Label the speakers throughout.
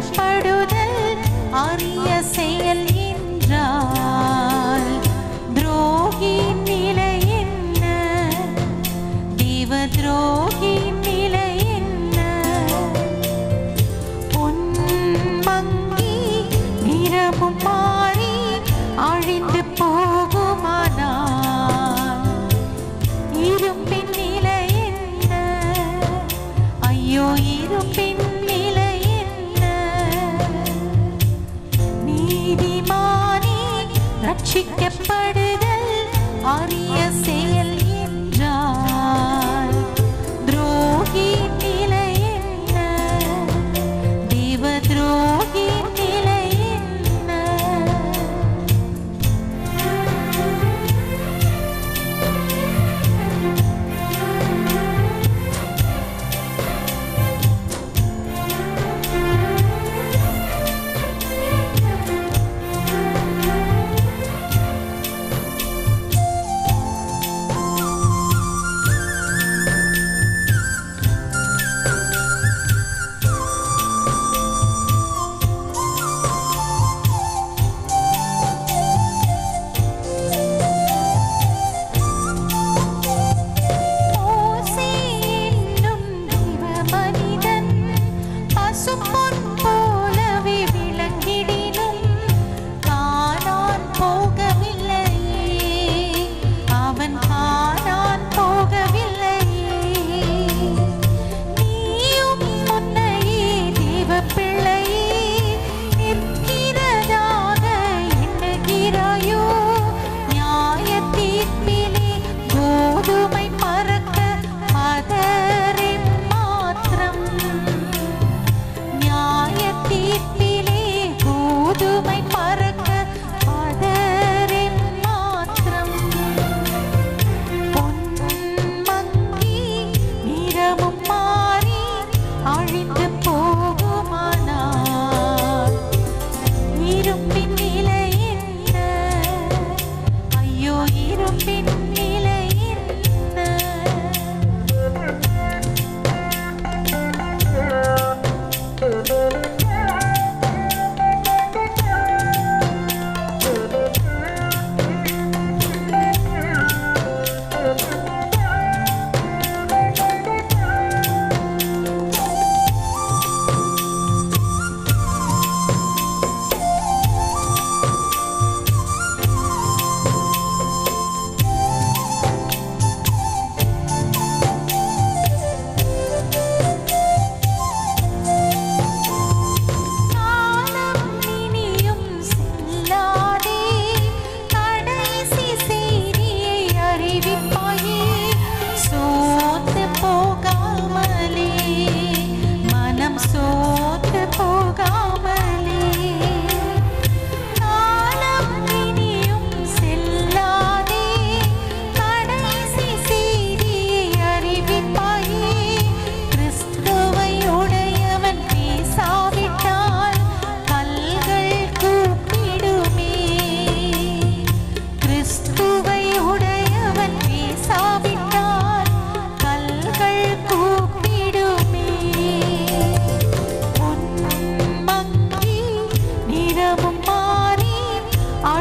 Speaker 1: காணப்படுதல் அரிய செய் ரட்சிக்கப்படுதல் அறிய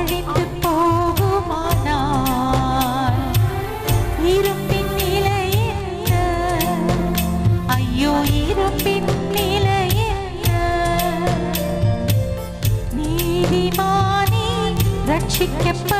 Speaker 1: அழிந்து போகுமானால்? இருப்பின் நிலை என்ன? ஐயோ இருப்பின் நிலை என்ன? நீதிமானி ரட்சிக்கப்ப